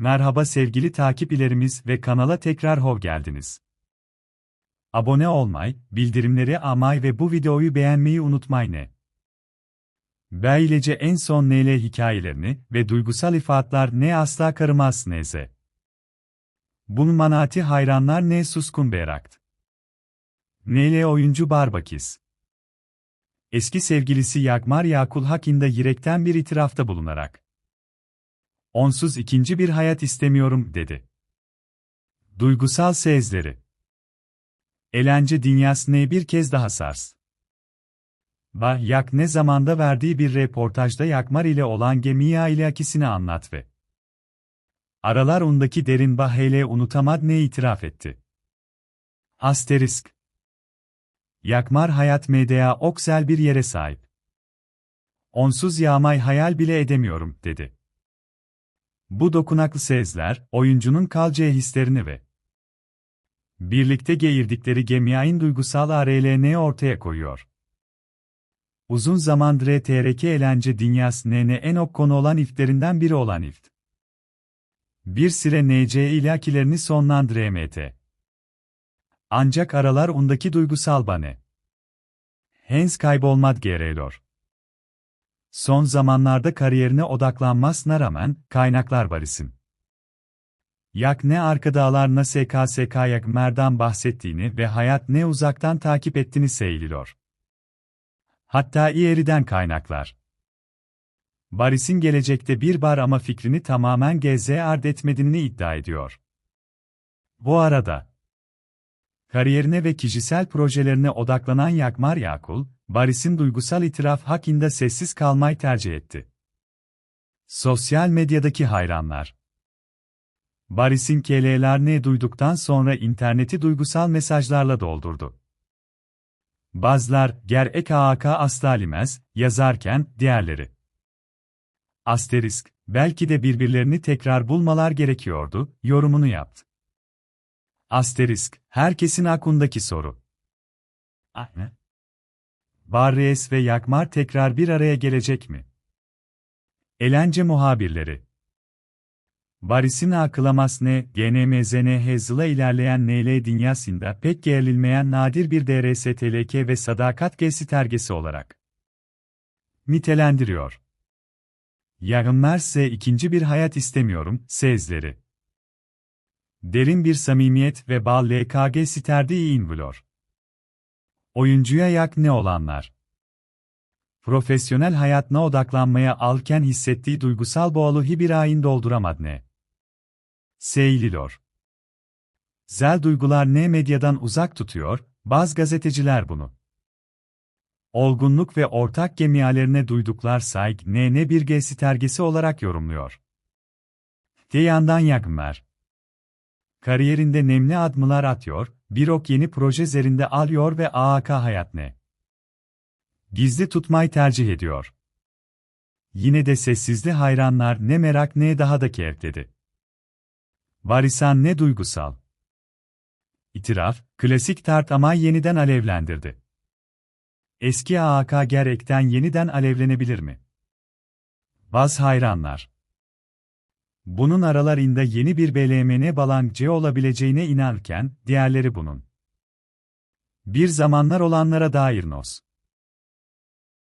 Merhaba sevgili takipçilerimiz ve kanala tekrar hoş geldiniz. Abone olmayı, bildirimleri amay ve bu videoyu beğenmeyi unutmayın. Böylece en son NL hikayelerini ve duygusal ifatlar ne asla karımaz neze. Bunun manati hayranlar ne suskun berakt. NL oyuncu Barbakis. Eski sevgilisi Yagmar Yakul hakkında yürekten bir itirafta bulunarak. Onsuz ikinci bir hayat istemiyorum, dedi. Duygusal sezleri. Eğlence dünyasını bir kez daha sars. Ba Yak ne zamanda verdiği bir reportajda Yakmar ile olan gemiya ile akisini anlat ve aralar undaki derin bahhele unutamad ne itiraf etti. Asterisk Yakmar hayat medya oksel bir yere sahip. Onsuz yağmay hayal bile edemiyorum, dedi. Bu dokunaklı sezler, oyuncunun kalcağı hislerini ve birlikte geğirdikleri gemiain duygusal ARL'ni ortaya koyuyor. Uzun zamandır TRK eğlence dünyasının en ok konu olan iftlerinden biri olan ift. Bir süre NC ilakilerini sonlandır MT. Ancak aralar undaki duygusal bane. Hens kaybolmad gereğiyor. Son zamanlarda kariyerine odaklanmasına rağmen, kaynaklar var isim. Yak ne arka dağlar SKSK Yak Mer'dan bahsettiğini ve hayat ne uzaktan takip ettiğini söylüyor. Hatta İeri'den kaynaklar. Baris'in gelecekte bir bar ama fikrini tamamen GZ ard etmediğini iddia ediyor. Bu arada, kariyerine ve kişisel projelerine odaklanan Yakmar Yakul, Baris'in duygusal itiraf hakkında sessiz kalmayı tercih etti. Sosyal medyadaki hayranlar Baris'in KL'lerini duyduktan sonra interneti duygusal mesajlarla doldurdu. Bazılar, ger ek AAK asla limez, yazarken, diğerleri. Asterisk, belki de birbirlerini tekrar bulmalar gerekiyordu, yorumunu yaptı. Asterisk, herkesin aklındaki soru. Aynen. Barres ve Yakmar tekrar bir araya gelecek mi? Elence muhabirleri. Baris'in akılamas ne, GNMZN hızla ilerleyen NL dünyasında pek gerilmeyen nadir bir DRSTLK ve sadakat göstergesi olarak nitelendiriyor. Yarınlar ise ikinci bir hayat istemiyorum, sezleri. Derin bir samimiyet ve bağ LKG siterdi invulor. Oyuncuya yak ne olanlar? Profesyonel hayatına odaklanmaya alken hissettiği duygusal boğalı hibirain dolduramadı ne? Seylilor. Zel duygular ne medyadan uzak tutuyor, bazı gazeteciler bunu. Olgunluk ve ortak gemialerine duyduklar saygı ne ne bir göstergesi olarak yorumluyor. De yandan yakınlar. Kariyerinde nemli adımlar atıyor, Birok yeni proje zerinde alıyor ve AAK hayat ne? Gizli tutmayı tercih ediyor. Yine de sessizli hayranlar ne merak ne daha da keyif dedi. Varisan ne duygusal. İtiraf, klasik tart ama yeniden alevlendirdi. Eski AAK gerekten yeniden alevlenebilir mi? Baz hayranlar. Bunun aralarında yeni bir BLMN balancı olabileceğine inanırken, diğerleri bunun. Bir zamanlar olanlara dair nos.